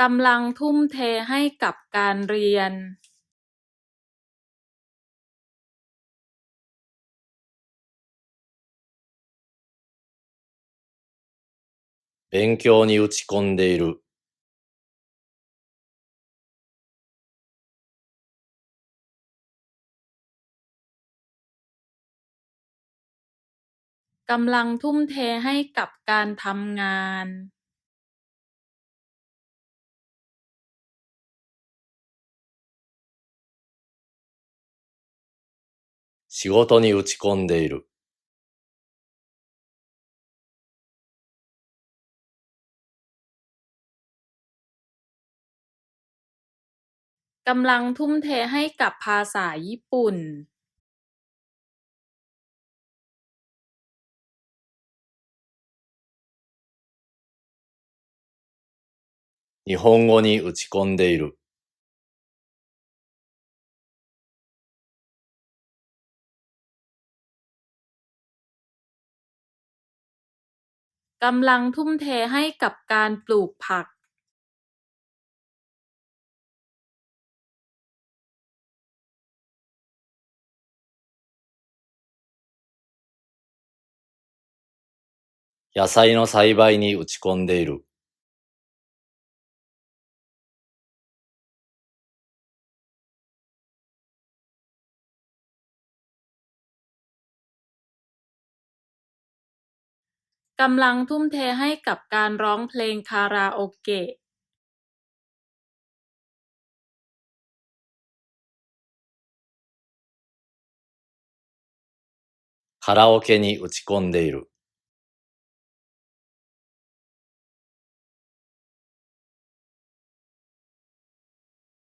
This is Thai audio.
กำลังทุ่มเทให้กับการเรียน勉強に打ち込んでいる。กำลังทุ่มเทให้กับการทำงาน 仕事に打ち込んでいる。กำลังทุ่มเทให้กับภาษาญี่ปุ่น日本語に打ち込んでいる。 กำลังทุ่มเทให้กับการปลูกผัก野菜の栽培に打ち込んでいる。 กำลังทุ่มเทให้กับการร้องเพลงคาราโอเกะカラオケに打ち込んでいる。